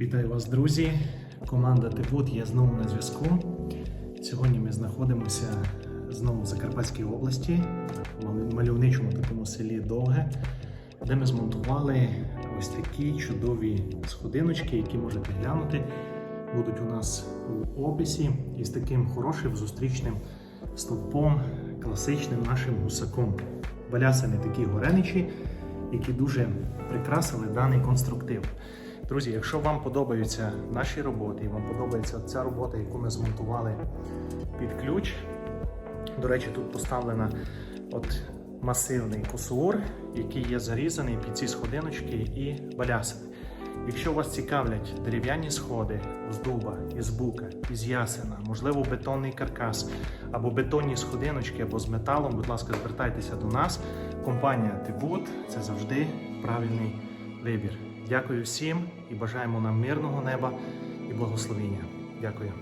Вітаю вас, друзі! Команда Типут є знову на зв'язку. Сьогодні ми знаходимося знову в Закарпатській області, в мальовничому такому селі Довге, де ми змонтували ось такі чудові сходиночки, які можете глянути. Будуть у нас у описі із таким хорошим зустрічним стовпом, класичним нашим гусаком. Балясини такі гореничі, які дуже прикрасили даний конструктив. Друзі, якщо вам подобаються наші роботи, і вам подобається ця робота, яку ми змонтували під ключ. До речі, тут поставлена от масивний косур, який є зарізаний під ці сходиночки і балясини. Якщо вас цікавлять дерев'яні сходи з дуба, із бука, із ясена, можливо, бетонний каркас або бетонні сходиночки, або з металом, будь ласка, звертайтеся до нас. Компанія Тивут це завжди правильний вибір. Дякую всім і бажаємо нам мирного неба і благословіння. Дякую.